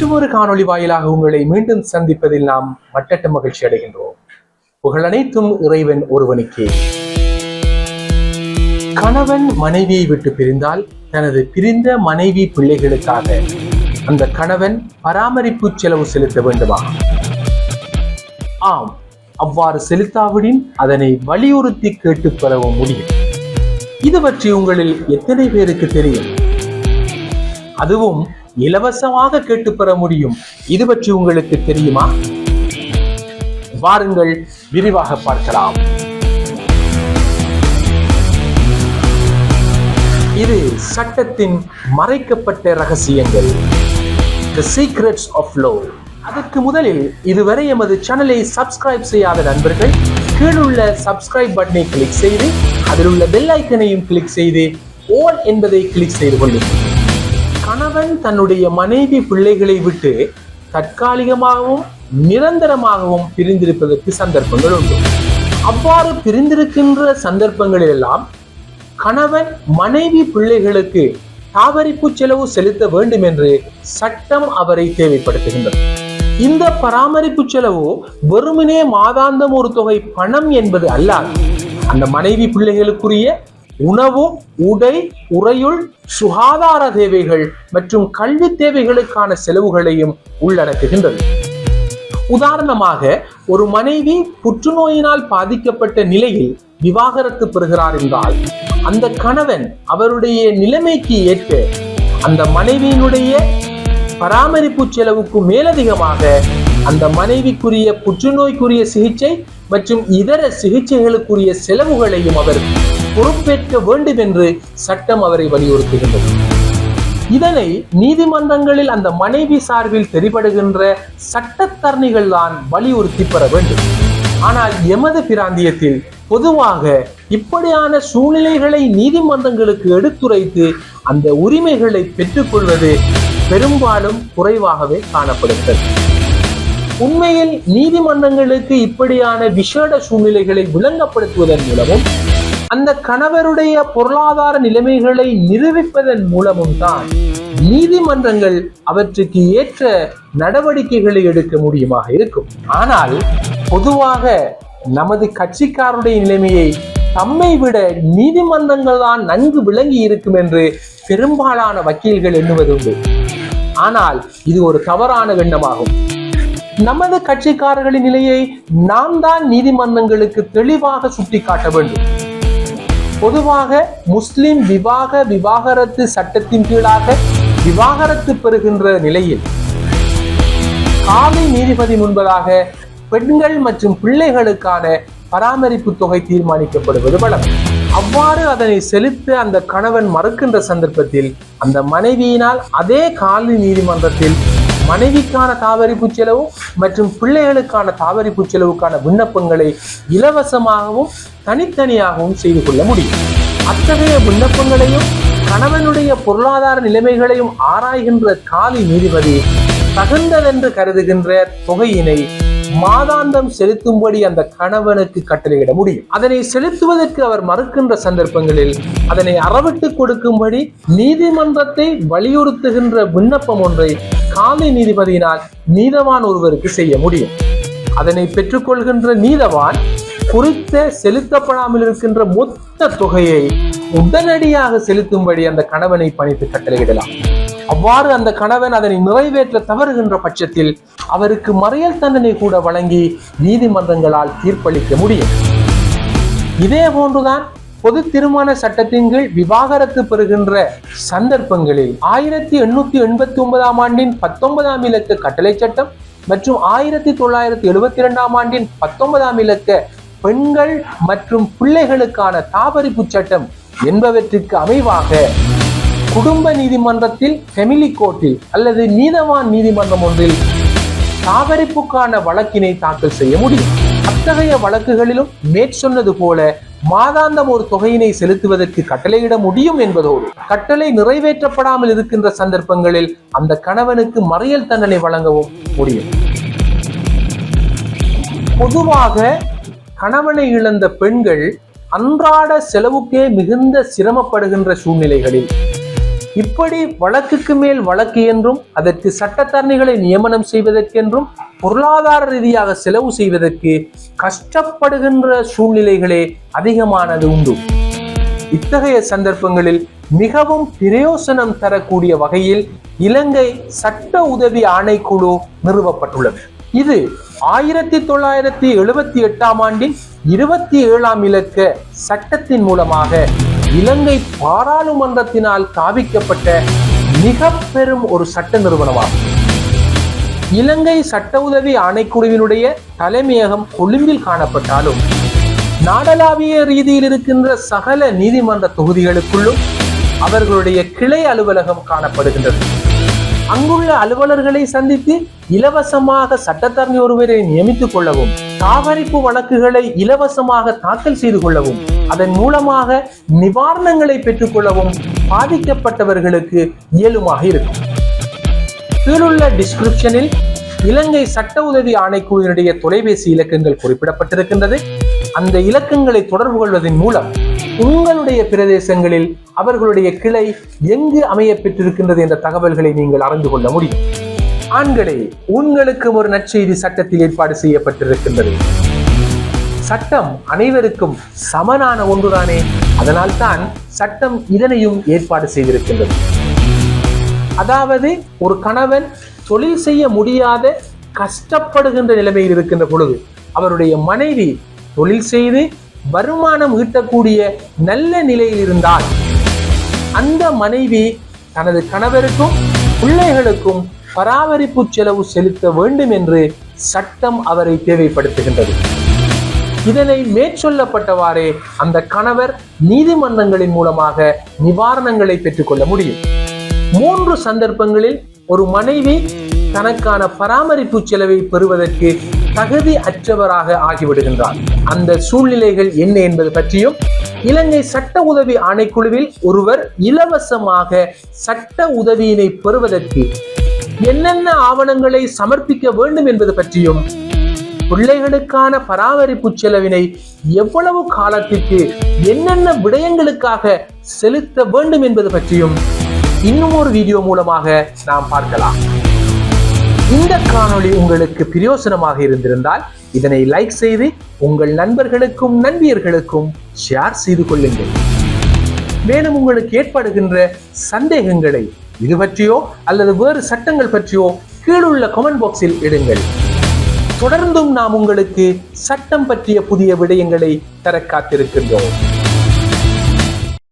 மற்றொரு காணொளி வாயிலாக உங்களை மீண்டும் சந்திப்பதில் நாம் மட்டட்ட மகிழ்ச்சி அடைகின்றோம். புகழ் அனைத்தும் இறைவன் ஒருவனுக்கே. கணவன் மனைவியை விட்டு பிரிந்தால் தனது பிரிந்த மனைவி பிள்ளைகளுக்காக அந்த கணவன் பராமரிப்பு செலவு செலுத்த வேண்டுமா? ஆம் அவ்வாறு செலுத்தாவிடின் அதனை வலியுறுத்தி கேட்டுப் பெறவும் முடியும். இது பற்றி உங்களில் எத்தனை பேருக்கு தெரியும்? அதுவும் இலவசமாக கேட்டு பெற முடியும். இது பற்றி உங்களுக்கு தெரியுமா? வாருங்கள் விரிவாக பார்க்கலாம். இது சட்டத்தின் மறைக்கப்பட்ட ரகசியங்கள். The Secrets of Law. அதற்கு முதலில் இதுவரை எமது சேனலை சப்ஸ்கிரைப் செய்யாத நண்பர்கள் கீழுள்ள சப்ஸ்கிரைப் பட்டனை கிளிக் செய்து அதில் உள்ள பெல் ஐக்கனையும் கிளிக் செய்து ஓல் என்பதை கிளிக் செய்து கொள்ளுங்கள். கணவன் தன்னுடைய மனைவி பிள்ளைகளை விட்டு தற்காலிகமாகவும் நிரந்தரமாகவும் பிரிந்திருப்பதற்கு சந்தர்ப்பங்கள் உண்டு. அவ்வாறு பிரிந்திருக்கின்ற சந்தர்ப்பங்களில் எல்லாம் கணவன் மனைவி பிள்ளைகளுக்கு தாவரிப்பு செலவு செலுத்த வேண்டும் என்று சட்டம் அவரை தேவைப்படுத்துகின்றது. இந்த பராமரிப்பு செலவு வெறுமனே மாதாந்தம் ஒரு தொகை பணம் என்பது அல்லாது அந்த மனைவி பிள்ளைகளுக்குரிய உணவு உடை உறையுள் சுகாதார தேவைகள் மற்றும் கல்வி தேவைகளுக்கான செலவுகளையும் உள்ளடக்குகின்றது. உதாரணமாக ஒரு மனைவி புற்றுநோயினால் பாதிக்கப்பட்ட நிலையில் விவாகரத்து பெறுகிறார் என்றால் அந்த கணவன் அவருடைய நிலைமைக்கு ஏற்ப அந்த மனைவியினுடைய பராமரிப்பு செலவுக்கு மேலதிகமாக அந்த மனைவிக்குரிய புற்றுநோய்க்குரிய சிகிச்சை மற்றும் இதர சிகிச்சைகளுக்குரிய செலவுகளையும் அவர் பொறுப்பேற்க வேண்டும் என்று சட்டம் அவரை வலியுறுத்துகின்றது. இதனை நீதிமன்றங்களில் அந்த மனைவி சார்பில் தெரிபடுகின்ற சட்டத்தரணிகள் தான் வலியுறுத்தி பெற வேண்டும். ஆனால் எமது பிராந்தியத்தில் பொதுவாக இப்படியான சூழ்நிலைகளை நீதிமன்றங்களுக்கு எடுத்துரைத்து அந்த உரிமைகளை பெற்றுக்கொள்வது பெரும்பாலும் குறைவாகவே காணப்படுகிறது. உண்மையில் நீதிமன்றங்களுக்கு இப்படியான விசேட சூழ்நிலைகளை விளங்கப்படுத்துவதன் மூலமும் அந்த கணவருடைய பொருளாதார நிலைமைகளை நிரூபிப்பதன் மூலமும் தான் நீதிமன்றங்கள் அவற்றுக்கு ஏற்ற நடவடிக்கைகளை எடுக்க முடியுமாக இருக்கும். ஆனால் பொதுவாக நமது கட்சிக்காருடைய நிலைமையை தம்மை விட நீதிமன்றங்கள் தான் நன்கு விளங்கி இருக்கும் என்று பெரும்பாலான வக்கீல்கள் எண்ணுவதுண்டு ஆனால் இது ஒரு தவறான எண்ணமாகும். நமது கட்சிக்காரர்களின் நிலையை நாம் தான் நீதிமன்றங்களுக்கு தெளிவாக சுட்டிக்காட்ட வேண்டும். பொதுவாக முஸ்லிம் விவாக விவாகரத்து சட்டத்தின் கீழாக விவாகரத்து பெறுகின்ற நிலையில் காலை நீதிபதி முன்பதாக பெண்கள் மற்றும் பிள்ளைகளுக்கான பராமரிப்பு தொகை தீர்மானிக்கப்படுவது வழக்கம். அவ்வாறு அதனை செலுத்த அந்த கணவன் மறுக்கின்ற சந்தர்ப்பத்தில் அந்த மனைவியினால் அதே காலி நீதிமன்றத்தில் மனைவிக்கான தாவரிப்பு செலவு மற்றும் பிள்ளைகளுக்கான தாவரிப்பு செலவுக்கான விண்ணப்பங்களை இலவசமாகவும் தனித்தனியாகவும் செய்து கொள்ள முடியும். அத்தகைய விண்ணப்பங்களையும் கணவனுடைய பொருளாதார நிலைமைகளையும் ஆராய்கின்ற காலி நீதிபதி தகுந்ததென்று கருதுகின்ற தொகையினை மாதாந்தம் செலுத்தும்படி அந்த கணவனுக்கு கட்டளையிட முடியும். அதனை செலுத்துவதற்கு அவர் மறுக்கின்ற சந்தர்ப்பங்களில் அதனை அறவிட்டு கொடுக்கும்படி நீதிமன்றத்தை வலியுறுத்துகின்ற விண்ணப்பம் ஒன்றை காலை நீதிபதியினால் நீதவான் ஒருவருக்கு செய்ய முடியும். அதனை பெற்றுக்கொள்கின்ற நீதவான் குறித்த செலுத்தப்படாமல் இருக்கின்ற மொத்த தொகையை உடனடியாக செலுத்தும்படி அந்த கணவனை பணித்து கட்டளையிடலாம். அவ்வாறு அந்த கணவன் அதனை நிறைவேற்ற தவறுகின்ற பட்சத்தில் அவருக்கு மறியல் தண்டனை கூட வழங்கி நீதிமன்றங்களால் தீர்ப்பளிக்க முடியும். இதே போன்றுதான் பொது திருமண சட்டத்தின் கீழ் விவாகரத்து பெறுகின்ற சந்தர்ப்பங்களில் ஆயிரத்தி எண்ணூத்தி எண்பத்தி ஒன்பதாம் ஆண்டின் பத்தொன்பதாம் இலக்க கட்டளை சட்டம் மற்றும் ஆயிரத்தி தொள்ளாயிரத்தி எழுபத்தி இரண்டாம் ஆண்டின் பத்தொன்பதாம் இலக்க பெண்கள் மற்றும் பிள்ளைகளுக்கான தாபரிப்பு சட்டம் என்பவற்றிற்கு அமைவாக குடும்ப நீதிமன்றத்தில் ஃபெமிலி கோர்ட்டில் அல்லது நீதவான் நீதிமன்றம் ஒன்றில் தாவரிப்புக்கான வழக்கினை தாக்கல் செய்ய முடியும். அத்தகைய வழக்குகளிலும் மேற்சொன்னது போல மாதாந்தம் ஒரு தொகையினை செலுத்துவதற்கு கட்டளையிட முடியும் என்பதோடு கட்டளை நிறைவேற்றப்படாமல் இருக்கின்ற சந்தர்ப்பங்களில் அந்த கணவனுக்கு மறியல் தண்டனை வழங்கவும் முடியும். பொதுவாக கணவனை இழந்த பெண்கள் அன்றாட செலவுக்கே மிகுந்த சிரமப்படுகின்ற சூழ்நிலைகளில் இப்படி வழக்குக்கு மேல் வழக்கு என்றும் அதற்கு சட்டத்தரணிகளை நியமனம் செய்வதற்கென்றும் பொருளாதார ரீதியாக செலவு செய்வதற்கு கஷ்டப்படுகின்ற சூழ்நிலைகளே அதிகமானது உண்டு. இத்தகைய சந்தர்ப்பங்களில் மிகவும் பிரயோசனம் தரக்கூடிய வகையில் இலங்கை சட்ட உதவி ஆணைக்குழு நிறுவப்பட்டுள்ளது. இது ஆயிரத்தி தொள்ளாயிரத்தி எழுபத்தி எட்டாம் ஆண்டின் இருபத்தி ஏழாம் இலக்க சட்டத்தின் மூலமாக இலங்கை பாராளுமன்றத்தினால் தாவிக்கப்பட்ட மிக பெரும் ஒரு சட்ட நிறுவனமாகும். இலங்கை சட்ட உதவி ஆணைக்குழுவினுடைய தலைமையகம் கொழும்பில் காணப்பட்டாலும் நாடளாவிய ரீதியில் இருக்கின்ற சகல நீதிமன்ற தொகுதிகளுக்குள்ளும் அவர்களுடைய கிளை அலுவலகம் காணப்படுகின்றது. அங்குள்ள அலுவலர்களை சந்தித்து இலவசமாக சட்டத்தரணி ஒருவரை நியமித்துக் கொள்ளவும் தாவரிப்பு வழக்குகளை இலவசமாக தாக்கல் செய்து கொள்ளவும் அதன் மூலமாக நிவாரணங்களை பெற்றுக்கொள்ளவும் பாதிக்கப்பட்டவர்களுக்கு இயலுமாக இருக்கும். கீழுள்ள டிஸ்கிரிப்ஷனில் இலங்கை சட்ட உதவி ஆணைக்குழுவினுடைய தொலைபேசி இலக்கங்கள் குறிப்பிடப்பட்டிருக்கின்றது. அந்த இலக்கங்களை தொடர்பு கொள்வதன் மூலம் உங்களுடைய பிரதேசங்களில் அவர்களுடைய கிளை எங்கு அமைய பெற்றிருக்கின்றது என்ற தகவல்களை நீங்கள் அறிந்து கொள்ள முடியும். ஆண்களே உங்களுக்கும் ஒரு நற்செய்தி சட்டத்தில் ஏற்பாடு செய்யப்பட்டிருக்கின்றது. சட்டம் அனைவருக்கும் சமனான ஒன்றுதானே? அதனால் தான் சட்டம் இதனையும் ஏற்பாடு செய்திருக்கின்றது. அதாவது ஒரு கணவன் தொழில் செய்ய முடியாத கஷ்டப்படுகின்ற நிலைமையில் இருக்கின்ற பொழுது அவருடைய மனைவி தொழில் செய்து வருமானம் ஈட்டக்கூடிய நல்ல நிலையில் இருந்தால் அந்த மனைவி தனது கணவருக்கும் பிள்ளைகளுக்கும் பராமரிப்பு செலவு செலுத்த வேண்டும் என்று சட்டம் அவரை தேவைப்படுத்துகின்றது. இதனை மேற்சொல்லப்பட்டவாறே அந்த கணவர் நீதிமன்றங்களின் மூலமாக நிவாரணங்களை பெற்றுக்கொள்ள முடியும். மூன்று சந்தர்ப்பங்களில் ஒரு மனைவி தனக்கான பராமரிப்பு செலவை பெறுவதற்கு தகுதி அற்றவராக ஆகிவிடுகின்றார். அந்த சூழ்நிலைகள் என்ன என்பது பற்றியும் இலங்கை சட்ட உதவி ஆணைக்குழுவில் ஒருவர் இலவசமாக சட்ட உதவியினை பெறுவதற்கு என்னென்ன ஆவணங்களை சமர்ப்பிக்க வேண்டும் என்பது பற்றியும் பிள்ளைகளுக்கான பராமரிப்பு செலவினை எவ்வளவு காலத்திற்கு என்னென்ன விடயங்களுக்காக செலுத்த வேண்டும் என்பது பற்றியும் இன்னும் ஒரு வீடியோ மூலமாக நாம் பார்க்கலாம். இந்த காணொளி உங்களுக்கு பிரயோசனமாக இருந்திருந்தால் இதனை லைக் செய்து உங்கள் நண்பர்களுக்கும் நண்பியர்களுக்கும் ஷேர் செய்து கொள்ளுங்கள். மேலும் உங்களுக்கு ஏற்படுகின்ற சந்தேகங்களை இது பற்றியோ அல்லது வேறு சட்டங்கள் பற்றியோ கீழுள்ள கமெண்ட் பாக்ஸில் இடுங்கள். தொடர்ந்தும் நாம் உங்களுக்கு சட்டம் பற்றிய புதிய விடயங்களை தர காத்திருக்கின்றோம்.